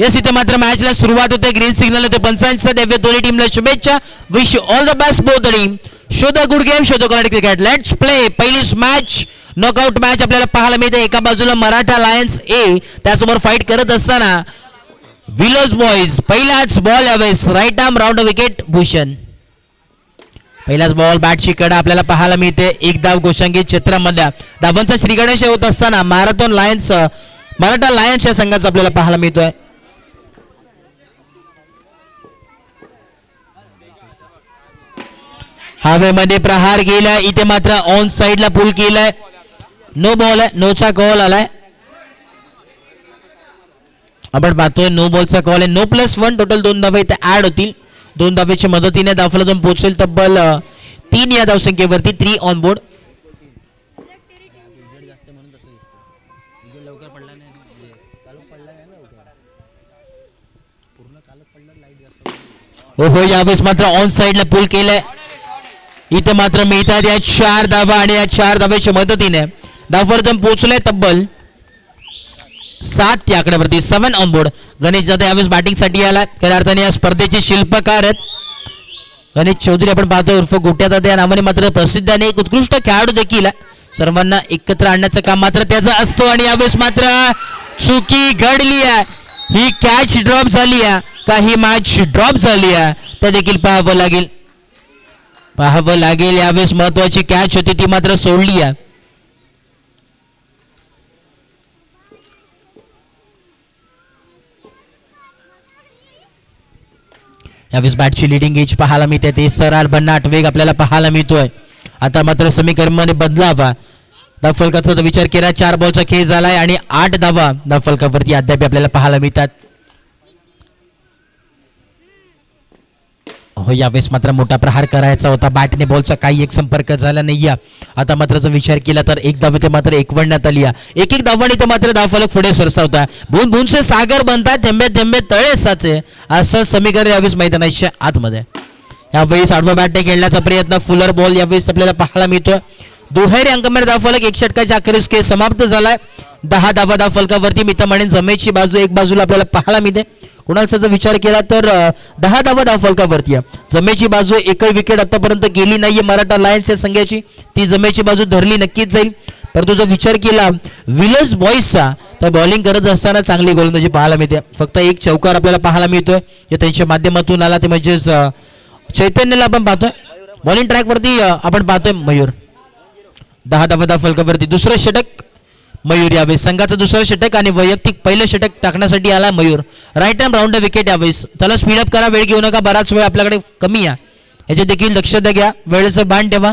Yes इथे मात्र मॅचला सुरुवात होते. ग्रीन सिग्नल होते. पंचांचा देव्य दोन्ही टीमला शुभेच्छा. Wish all the best both team show the good game show the cricket let's play पहिलीच मॅच नॉकआउट मॅच आपल्याला पाहायला मिळते. एका बाजूला मराठा लायन्स ए त्यासमोर फाईट करत असताना विलोज बॉईज पहिलाच बॉल यावेळेस right arm round wicket Bhushan. पहिलाच बॉल बॅटची कडा आपल्याला पाहायला मिळते. एक धाव गोशांगी क्षेत्रामधल्या. धावांचा श्रीगणेश होत असताना मॅरेथॉन लायन्स मराठा लायन्स या संघाचा आपल्याला पाहायला मिळतोय. हवेमध्ये प्रहार गेलाय इथे मात्र ऑन साइडला पुल केलाय. नो बॉल आहे नोचा कॉल आलाय. आपण पाहतोय नो बॉलचा कॉल आहे. नो प्लस वन टोटल दोन धावे इथे ऍड होतील. दोन धावेच्या मदतीने दाफलातून पोहोचेल तब्बल तीन या धावसंख्येवरती थ्री ऑन बोर्ड हो हो यावेळेस मात्र ऑन साइडला पुल केलाय. इथे मात्र मिळतात या चार धावा आणि या चार धाव्याच्या मदतीने. धावपर्यंत पोहोचले तब्बल. सात या आकड्यावरती seven on board Ganesh Jadhav यावेळेस बॅटिंगसाठी आला खऱ्या अर्थाने या स्पर्धेचे शिल्पकार आहेत. गणेश चौधरी आपण पाहतो उर्फ गोट्या दादा या नावाने मात्र प्रसिद्ध आणि एक उत्कृष्ट खेळाडू देखील आहे. सर्वांना एकत्र आणण्याचं काम मात्र त्याचा असतो आणि यावेळेस मात्र चुकी घडली आहे. ही कॅच ड्रॉप झाली आहे. का ही मॅच ड्रॉप झाली आहे. ते देखील पाहावं लागेल. पाहावं लागेल यावेळेस महत्वाची कॅच होती ती मात्र सोडली आहे. यावेळेस बॅटची लिडिंग एज पाहायला मिळते ते सरार भन्नाट वेग आपल्याला पाहायला मिळतोय. आता मात्र समीकरणमध्ये बदलावा दफलकाचा विचार केला चार बॉलचा खेळ झालाय आणि आठ धावा दफलकावरती अद्याप आपल्याला पाहायला मिळतात. हो यावेळेस मात्र मोठा प्रहार करायचा होता. बॅटने बॉलचा काही एक संपर्क झाला नाही आता मात्र जर विचार केला तर एक धाव ते मात्र एकवडण्यात आली एक एक धावाने ते मात्र धावफलक पुढे सरसावता भून भूनचे सागर बनतात थेंबे थेंबे तळे साचे. असं समीकरण यावेळेस मैदानाच्या आतमध्ये. यावेळेस आडवा बॅटने खेळण्याचा प्रयत्न फुलर बॉल यावेळेस आपल्याला पाहायला मिळतोय. दुहेरी अंकमध्ये धावफलक एक षटकाच्या अखेरीस केस समाप्त झालाय. दहा धावा धाव फलकावरती मित्र म्हणेन जमेची बाजू एक बाजूला आपल्याला पाहायला मिळते. कुणाचा जर विचार केला तर दहा धावा धाव फलकावरती आहे. जमेची बाजू एकही विकेट आतापर्यंत गेली नाहीये मराठा लायन्स या संघाची. ती जमेची बाजू धरली नक्कीच जाईल. परंतु जर विचार केला विलेज बॉईजचा तर बॉलिंग करत असताना चांगली गोलंदाजी पाहायला मिळते. फक्त एक चौकार आपल्याला पाहायला मिळतोय. जे त्यांच्या माध्यमातून आला ते म्हणजेच चैतन्याला चैतन्यला आपण पाहतोय. बॉलिंग ट्रॅकवरती आपण पाहतोय मयूर. दहा धावा फलकावरती. दुसरं षटक मयूर यावेळेस संघाचं दुसरं षटक आणि वैयक्तिक पहिलं षटक टाकण्यासाठी आला Mayur. Right hand round wicket यावेळेस. चला स्पीडअप करा वेळ घेऊ नका बराच वेळ आपल्याकडे कमी आहे. याचे देखील लक्ष द्या घ्या. वेळेचं बाण ठेवा.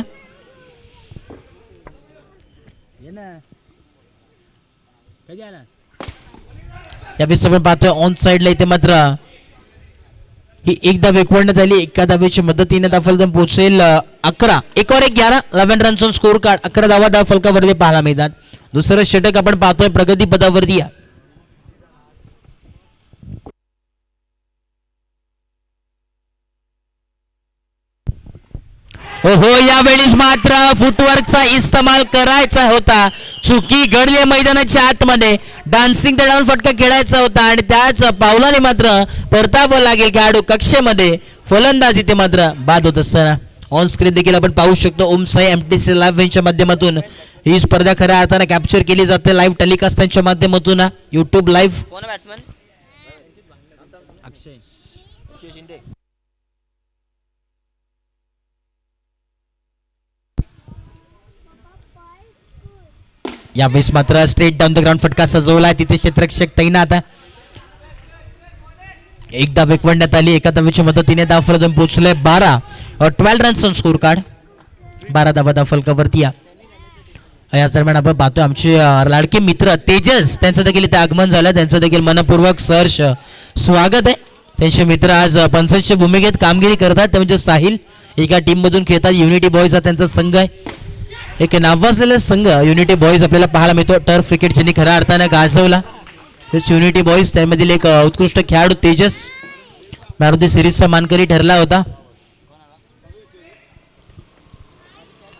यावेळेस आपण पाहतोय ऑन साईडला इथे मात्र ही एकदा वेकवडण्यात आली. एका धावेच्या मदतीने दाफलदम पोहोचेल अ, अकरा. एक और एक ग्यारा. रन्स ऑन स्कोर कार्ड अकरा धावा धाव फलकावरती पाहायला मिळतात. दुसरं षटक आपण पाहतोय प्रगती पदावरती या. हो हो यावेळेस मात्र फुटवर्कचा इस्तेमाल करायचा होता. चुकी घडली मैदानाच्या आतमध्ये. डान्सिंग द डाऊन फटका खेळायचा होता आणि त्याच पावलाने मात्र परतावं लागेल खेळाडू कक्षेमध्ये. फलंदाज इथे मात्र बाद होत असताना. ऑन स्क्रीन देखील आपण पाहू शकतो. Om Sai M T C live यांच्या माध्यमातून. ही स्पर्धा खऱ्या अर्थाने कॅप्चर केली जाते. लाईव्ह टेलिकास्ट त्यांच्या माध्यमातून. YouTube live Akshay. शिंदे. यावेळेस मात्र स्ट्रेट डाऊन द ग्राउंड फटका सजवलाय. तिथे क्षेत्ररक्षक तैनात आहे. एक धाव एकवडण्यात आली. एका धावेच्या मदतीने धाव फलक पोहोचले बारा. Twelve runs on score card बारा धावा धाव फलकावरती या याच दरम्यान आपण पाहतोय आमचे लाडके मित्र तेजस त्यांचं देखील इथे आगमन झालं. त्यांचं देखील मनपूर्वक सहर्ष स्वागत आहे. त्यांचे मित्र आज पंचायतच्या भूमिकेत कामगिरी करतात. ते म्हणजे साहिल. एका टीममधून खेळतात. युनिटी बॉयज हा त्यांचा संघ आहे. एक नावाजलेला संघ. युनिटी बॉईज आपल्याला पाहायला मिळतो. टर्फ क्रिकेट ज्यांनी खऱ्या अर्थानं गाजवला. तोच युनिटी बॉईज त्यामधील एक उत्कृष्ट खेळाडू तेजस. मारुती सिरीजचा मानकरी ठरला होता.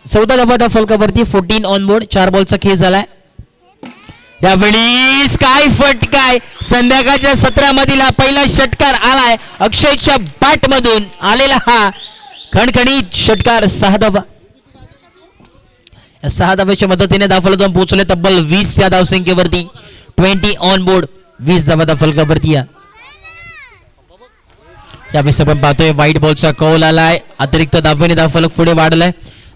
चौदा धावा फलकावरती फोर्टीन ऑन बोर्ड चार बॉलचा खेळ झालाय. यावेळी काय फटकाय. संध्याकाळच्या सत्रामधील हा पहिला षटकार आलाय. अक्षयच्या बॅट मधून आलेला हा खणखणीत षटकार सहा धावा या सहा धाव्याच्या मदतीने दाफलकावर पोहोचले तब्बल वीस या धावसंख्येवरती. ट्वेंटी ऑन बोर्ड वीस धावा दाफलकावरती या. यावेळेस आपण पाहतोय व्हाईट बॉलचा कौल आलाय. अतिरिक्त दाफेने दाफलक पुढे वाढलाय.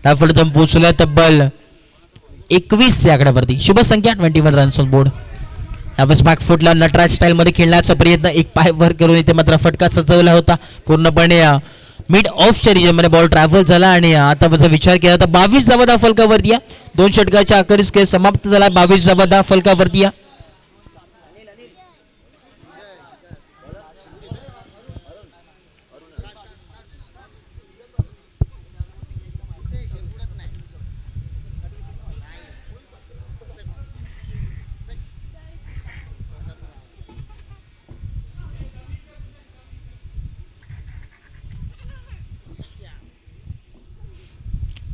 दाफलक पोहोचलाय तब्बल एकवीस या आकड्यावरती. शुभ संख्या twenty one runs on board यावेळेस बॅकफुटला नटराज स्टाईलमध्ये खेळण्याचा प्रयत्न एक पाय वर करून इथे मात्र फटका सजवला होता. पूर्णपणे मिड ऑफच्या रिजनमध्ये बॉल ट्रॅव्हल झाला आणि आता माझा विचार केला तर बावीस धावा दा फलकावरती या. दोन षटकाच्या अखेरीस खेळ समाप्त झाला. बावीस धावा दा फलकावरती या.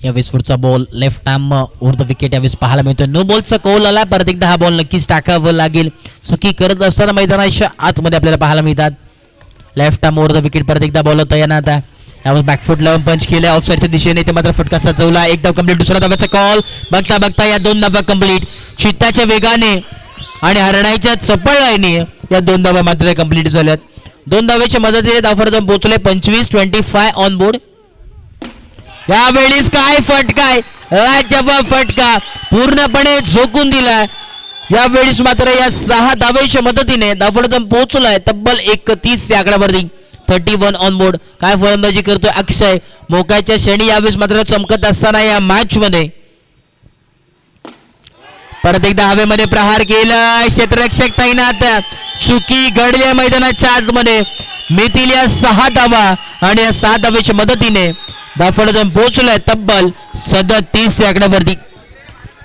यावेळेस पुढचा ball left arm over the wicket यावेळेस पाहायला मिळतोय. नो बॉलचा कौल आला परत एकदा हा बॉल नक्कीच टाकावं लागेल. चुकी करत असताना मैदानाच्या आतमध्ये आपल्याला पाहायला मिळतात. Left arm over the wicket परत एकदा बॉल तयार आता यावेळेस बॅकफुट लावून पंच केलं. ऑफसाईडच्या दिशेने ते मात्र फटका सजवला. एक धाव कंप्लीट दुसरा धाव्याचा कॉल बघता बघता या दोन धाबा कंप्लीट चित्ताच्या वेगाने आणि हरणाईच्या चपळाईने या दोन धावा मात्र कंप्लीट झाल्यात. दोन धाव्याच्या मदतीने धावफरदम पोहोचले. पंचवीस ट्वेंटी फाय ऑन बोर्ड यावेळीस काय फटकाय लाजवाब फटका. पूर्णपणे झोकून दिलाय. यावेळीस मात्र या सहा धावेच्या मदतीने धावडदम पोहोचलाय. तब्बल एकतीस या आकड्यावरती. थर्टी वन ऑन बोर्ड काय फलंदाजी करतोय अक्षय? मोक्याच्या श्रेणी यावेळेस मात्र चमकत असताना या मॅच मध्ये परत एकदा हवेमध्ये प्रहार केला. क्षेत्ररक्षक तैनात. चुकी घडल्या मैदानाच्या आतमध्ये. मितील या सहा धावा आणि या सहा धावेच्या मदतीने दाफड जाऊन पोहोचलोय तब्बल सदतीस आकड्यावरती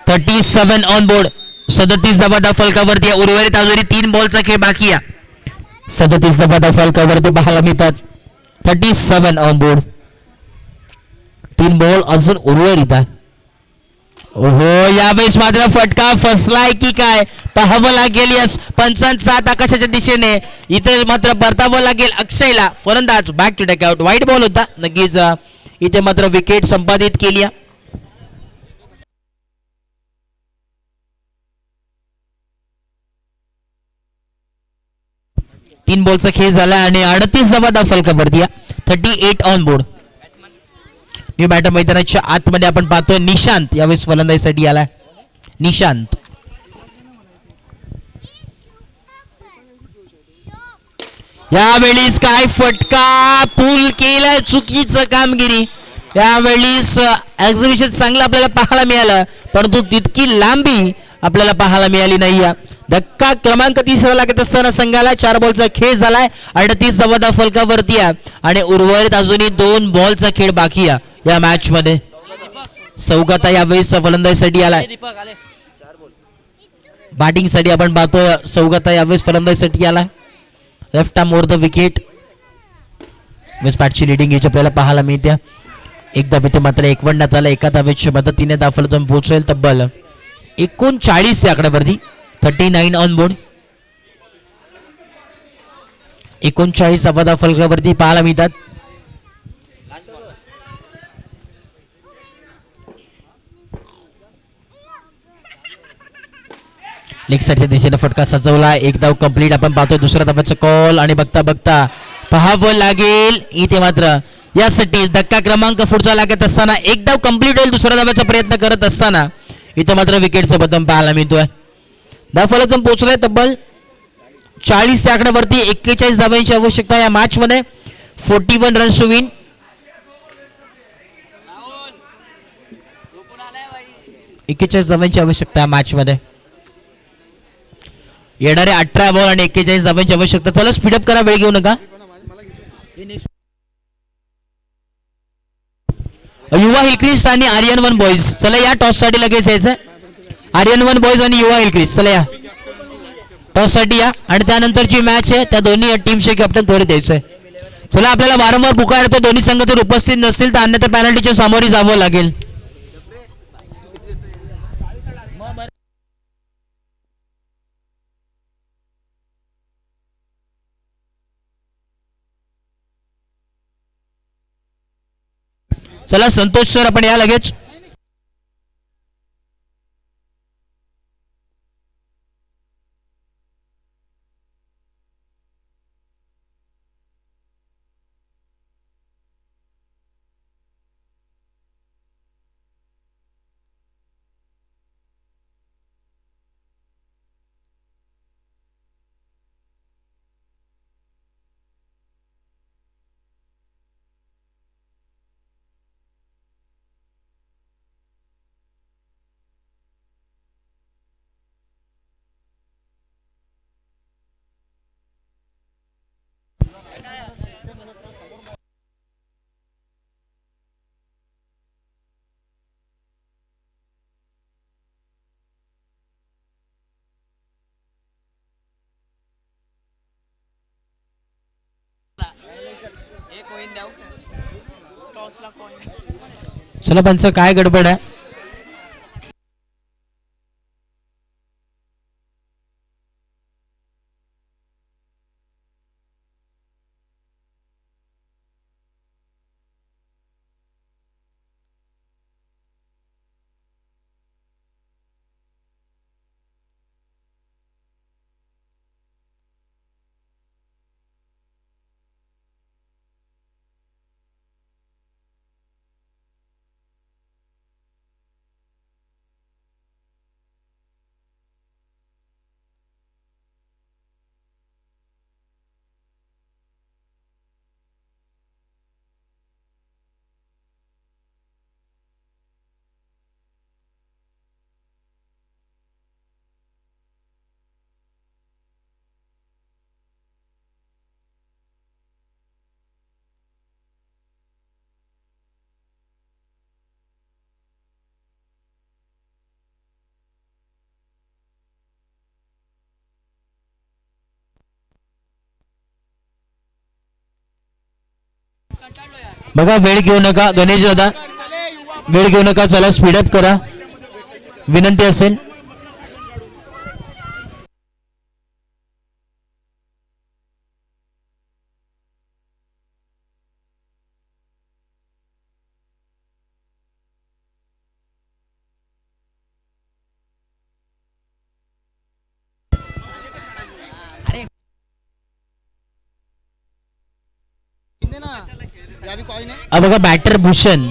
थर्टी सेवन ऑन बोर्ड सदतीस धावा दाफलकावरती आहे. उर्वरित अजूनही तीन बॉलचा खेळ बाकी आहे. सदतीस धावा दाफलकावरती पाहायला मिळतात. थर्टी सेवन ऑन बोर्ड तीन बॉल अजून उर्वरित आहे. ओहो यावेळेस मात्र फटका फसलाय की काय? पाहावं लागेल यस पंचांत सात आकाशाच्या दिशेने? इथे मात्र परतावं लागेल अक्षयला. फलंदाज बॅक टू टेक आउट वाईट बॉल होता. नक्कीच इथे मात्र विकेट संपादित केली तीन बॉलचा खेळ झाला आणि अडतीस धावा दाफल दिया thirty eight on board new batter मैदानाच्या आतमध्ये आपण पाहतोय निशांत. यावेळेस फलंदाजीसाठी आलाय. निशांत. यावेळीस काय फटका? पूल केलाय चुकीचं कामगिरी. यावेळीस एक्झिबिशन चांगलं आपल्याला पाहायला मिळालं. परंतु तितकी लांबी आपल्याला पाहायला मिळाली नाही धक्का क्रमांक तिसरा लागत असताना संघाला चार बॉलचा खेळ झालाय. अडतीस धावा फलकावरती आहे. आणि उर्वरित अजूनही दोन बॉलचा खेळ बाकी आहे या मॅच मध्ये. सौगाता यावेळेस फलंदाजीसाठी आलाय. बॅटिंगसाठी आपण पाहतोय सौगाता यावेळेस फलंदाजीसाठी आलाय. Left arm over the wicket waste लिडिंग याची आपल्याला पाहायला मिळते. एक धावेते मात्र एकवडण्यात आलं. एका धावेच्या मदतीने दाफलतून पोहोचेल तब्बल. एकोणचाळीस या आकड्यावरती. थर्टी नाईन ऑन बोर्ड एकोणचाळीस अपदा फलकावरती पाहायला मिळतात. लेग साईडच्या दिशेने फटका सजवला. एक धाव कंप्लीट आपण पाहतोय. दुसऱ्या धावाचा कॉल आणि बघता बघता पहावं लागेल. इथे मात्र यासाठी धक्का क्रमांक पुढचा लागत असताना एक धाव कंप्लीट होईल दुसऱ्या धावाचा प्रयत्न करत असताना. इथं मात्र विकेटचं बदम पाहायला मिळतोय. धावफलकम पोहोचलाय तब्बल चाळीस आकड्यावरती एक्केचाळीस धावांची आवश्यकता या मॅच मध्ये forty one runs to win एक्केचाळीस धावांची आवश्यकता या मॅच मध्ये येणारे अठरा बॉल आणि एक्केचाळीस धावांची आवश्यकता. त्याला स्पीडअप करा वेळ घेऊ नका. युवा हिलक्रिस्ट आणि आर्यन वन बॉईज. चला या टॉससाठी लगेच यायचं. आर्यन वन बॉईज आणि युवा हिलक्रिस्ट. चला या. टॉससाठी या. आणि त्यानंतरची मॅच आहे त्या दोन्ही टीमचे कॅप्टन त्वरित यायचंय चला आपल्याला वारंवार पुकार येतो दोन्ही संघ जर उपस्थित नसतील तर अन्यथा पॅनल्टीच्या सामोरी जावं लागेल. चला संतोष सर आपण या लगेच. चला पंच काय गडबड आहे? बघा वेळ घेऊ नका. गणेश दादा वेळ घेऊ नका. चला स्पीडअप करा. विनंती असेल. हा. बघा बॅटर भूषण.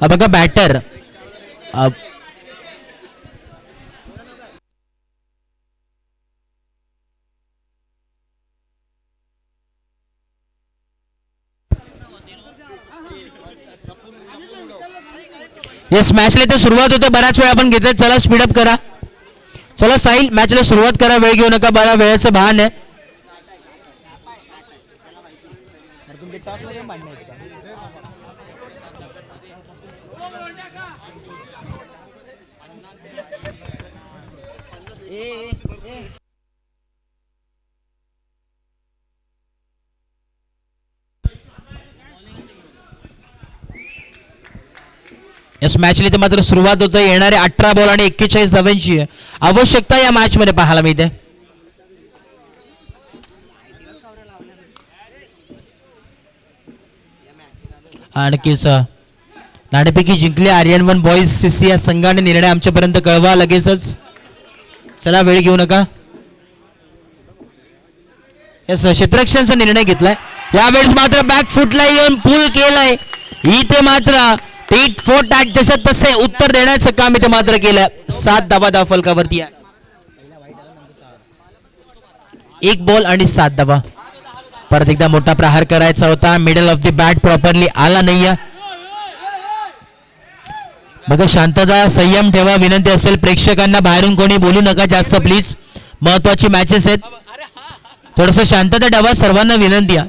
हा बघा बॅटर अ, येस मॅचला इथे सुरुवात होते बऱ्याच वेळ आपण घेतोय चला स्पीडअप करा। चला साहिल मॅचला सुरुवात करा वेळ घेऊ नका बरा वेळेचं भान आहे याच मॅचला तर मात्र सुरुवात होतं येणारे अठरा बॉल आणि एक्केचाळीस धावांची आवश्यकता या मॅच मध्ये पाहायला मिळते. आणखीच नाणेपैकी जिंकले जिंकली आर्यन वन बॉईज सीसी या संघाने निर्णय आमच्यापर्यंत कळवा लगेचच. चला वेळ घेऊ नका. यस क्षेत्ररक्षणचा निर्णय घेतलाय. यावेळेस मात्र बॅक फुटला येऊन पूल केलाय. इथे मात्र पीठ फोट जसं तसे उत्तर देण्याचं काम इथे मात्र केलं सात धावा धाव फलकावरती आहे. एक बॉल आणि सात धावा. परत एकदा मोठा प्रहार करायचा होता. Middle off the bat properly आला नाहीये. बघा शांतता संयम ठेवा विनंती असेल प्रेक्षकांना बाहेरून कोणी बोलू नका जास्त प्लीज महत्वाची मॅचेस आहेत. थोडस शांतता ठेवा सर्वांना विनंती आहे.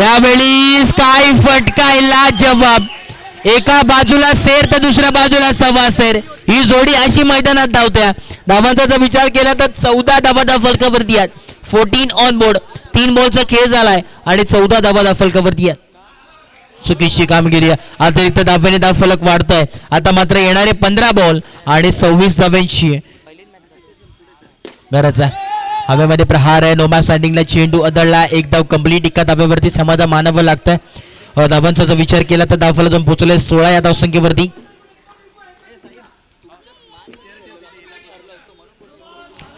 यावेळी काय फटकायला जवाब. एका बाजूला सेर तर दुसऱ्या बाजूला सव्वा सेर ही जोडी अशी मैदानात धावत्या. धावांचा जर विचार केला तर चौदा धावा दाफलकावरती आहेत. फोर्टीन ऑन बोर्ड तीन बॉलचा खेळ झालाय आणि चौदा धावा दाफलकावरती आहेत. चुकीची कामगिरी. आहे. अतिरिक्त धाब्याने दाब फलक वाढतोय. आता मात्र येणारे पंधरा बॉल आणि सव्वीस धाब्यांची गरज आहे. हवेमध्ये प्रहार आहे. नोमा स्टँडिंगला चेंडू अदळला एक धाव कंप्लीट एका धाब्यावरती समाधान मानावं लागतंय. धाबांचा जर विचार केला तर धाव फलक पोहोचले सोळा या धावसंख्येवरती.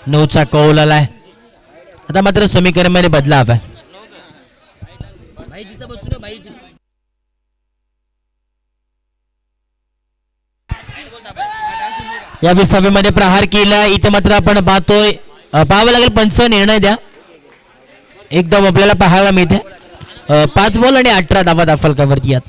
नऊचा कौल आलाय. आता मात्र समीकरणमध्ये बदला हवाय या विसाव्यामध्ये प्रहार केला. इथे मात्र आपण पाहतोय पाहावं लागेल पंच निर्णय द्या. एकदम आपल्याला पाहायला मिळते. पाच बॉल आणि अठरा धावा दाखल कवरती यात.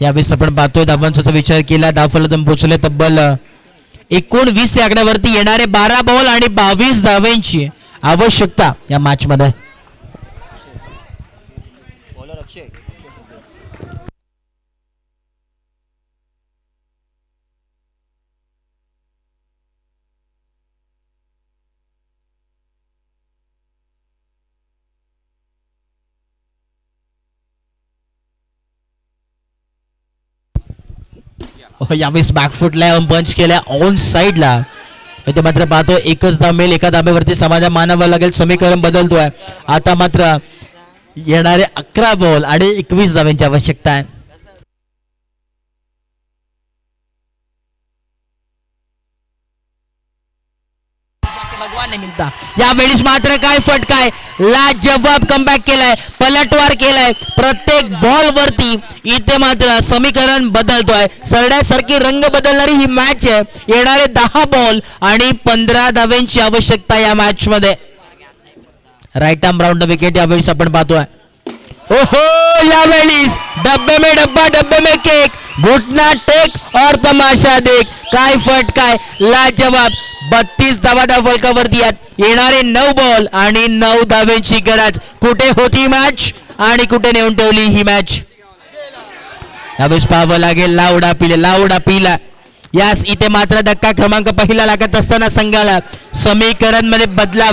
यावेळेस आपण पाहतोय धावांचा विचार केला. धावफल पोहोचले तब्बल एकोणवीस या आकड्यावरती येणारे बारा बॉल आणि बावीस धाव्यांची आवश्यकता या मॅच मध्ये यावेळेस बॅकफुटला पंच केल्या. ऑन साईडला इथे मात्र पाहतो एकच धाव मिळेल एका धाब्यावरती समाजा मानावं लागेल. समीकरण बदलतोय. आता मात्र येणारे अकरा बॉल आणि एकवीस धाव्यांची आवश्यकता आहे. नाही मिळता मिलता यावेळीस मात्र काय? फटकाय ला जवाब कमबॅक केलाय पलटवार केलाय. प्रत्येक बॉल वरती इथे मात्र समीकरण बदलतोय. सरड्यासारखी रंग बदलणारी ही मॅच आहे. येणारे दहा बॉल आणि पंधरा धाव्यांची आवश्यकता या मॅच मध्ये. राईट आर्म राऊंड विकेट यावेळेस आपण पाहतोय. ओहो यावेळीस डब्बे में डब्बा डब्बे में केक. घुटना टेक और तमाशा देख. काय फट काय? लाजवाब. बत्तीस धावा फलकावरती आहेत येणारे नऊ बॉल आणि नऊ धावेची गरज. कुठे होती मॅच आणि कुठे नेऊन ठेवली ही मॅच यावेळेस पाहावं लागेल. लावडा पिले लावडा पिला. यास इथे मात्र धक्का क्रमांक पहिला लागत असताना संघाला समीकरणमध्ये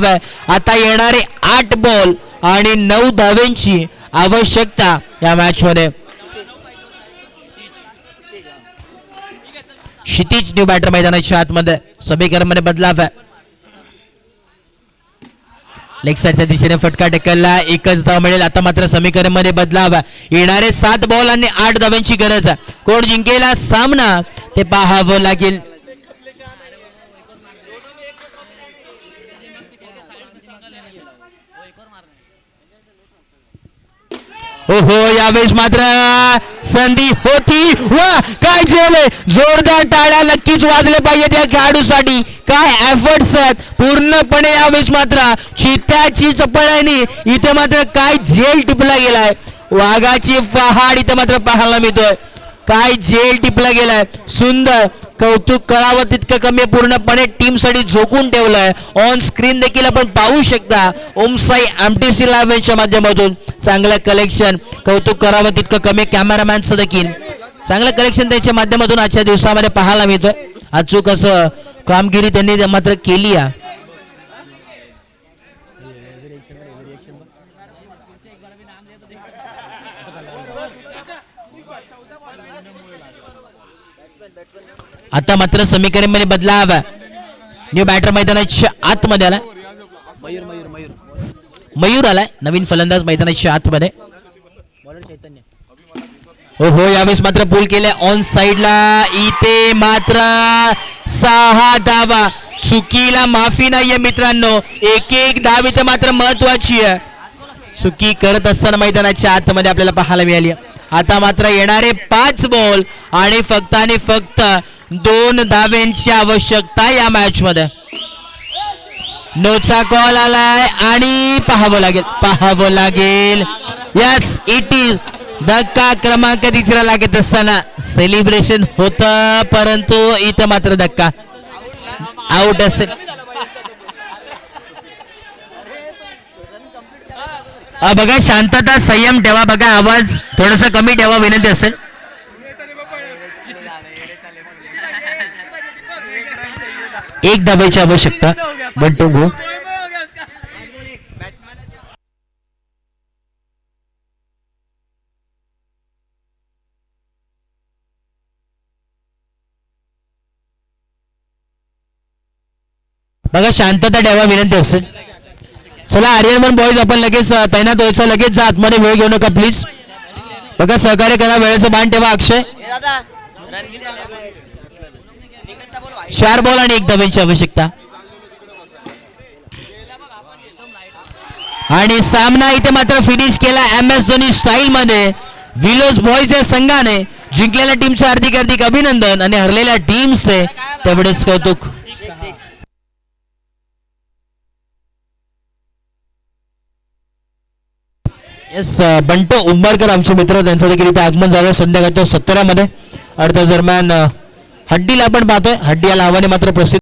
आहे आता येणारे आठ बॉल आणि नऊ धाव्यांची आवश्यकता या मॅचमध्ये क्षितिज न्यू बॅटर मैदानाच्या आतमध्ये समीकरणमध्ये बदलाव आहे. लेग साईडच्या दिशेने फटका टेकलला एकच धाव मिळेल. आता मात्र समीकरणमध्ये बदलावा येणारे सात बॉल आणि आठ धाव्यांची गरज आहे. कोण जिंकेला सामना ते पाहावं लागेल. ओहो यावेळेस मात्र संधी होती. वा काय झालंय जोरदार टाळ्या नक्कीच वाजले पाहिजेत या खेळाडूसाठी. काय एफर्ट्स आहेत? पूर्णपणे यावेळेस मात्र चित्त्याची चपळानी इथे मात्र काय झेल टिपला गेलाय. वाघाची पहाड इथे मात्र पाहायला मिळतोय. काय झेल टिपला गेलाय. सुंदर. कौतुक करावं तितकं कमी पूर्णपणे टीमसाठी झोकून ठेवलंय. ऑन स्क्रीन देखील आपण पाहू शकता. ओमसाई एमटीसी लाईव्हच्या माध्यमातून चांगलं कलेक्शन कौतुक करावं तितकं कमी. कॅमेरामॅनचं देखील. चांगलं कलेक्शन त्यांच्या माध्यमातून आजच्या दिवसामध्ये पाहायला मिळतोय अचूक असं कामगिरी त्यांनी मात्र केली आहे. आता मात्र समीकरणमध्ये बदला हवा न्यू बॅटर मैदानाच्या आतमध्ये आला मयूर आलाय. नवीन फलंदाज मैदानाच्या आतमध्ये. हो हो यावेळेस मात्र पूल केले ऑन साइडला इथे मात्र सहा धावा. चुकीला माफी नाहीये मित्रांनो. एक एक धाव इथे मात्र महत्वाची आहे. चुकी करत असताना मैदानाच्या आतमध्ये आपल्याला पाहायला मिळाली आता मात्र येणारे पाच बॉल आणि फक्त आणि फक्त दोन धाव्यांची आवश्यकता या मॅच मध्ये नोचा कॉल आलाय आणि पाहावं लागेल पाहावं लागेल. यस इट इज धक्का क्रमांक तिसरा लागत असताना सेलिब्रेशन होत परंतु इथं मात्र धक्का. आउट असेल बघा शांतता संयम ठेवा बघा आवाज थोडासा कमी ठेवा विनंती असेल. एक धाब्याची आवश्यकता बंटो गो बघा शांतता ठेवा विनंती असेल. चला आर्यन बॉईज आपण लगेच तैनात व्हायचं लगेच जा आतमध्ये वेळ घेऊ नका प्लीज बघा सहकार्य करा वेळेचं बाण ठेवा अक्षय. चार बॉल आणि एक धाब्यांची आवश्यकता. आणि सामना इथे मात्र फिनिश केला एम एस धोनी स्टाईल मध्ये. विलोज बॉयज या संघाने जिंकलेल्या टीमचे हार्दिक हार्दिक अभिनंदन आणि हरलेल्या टीमचे तेवढेच कौतुक. येस बंटो उंबरकर आमचे मित्र त्यांचं देखील इथे आगमन झालं संध्याकाळच्या सत्तरामध्ये आणि दरम्यान हड्डीला आपण पाहतोय. हड्डी या नावाने मात्र प्रसिद्ध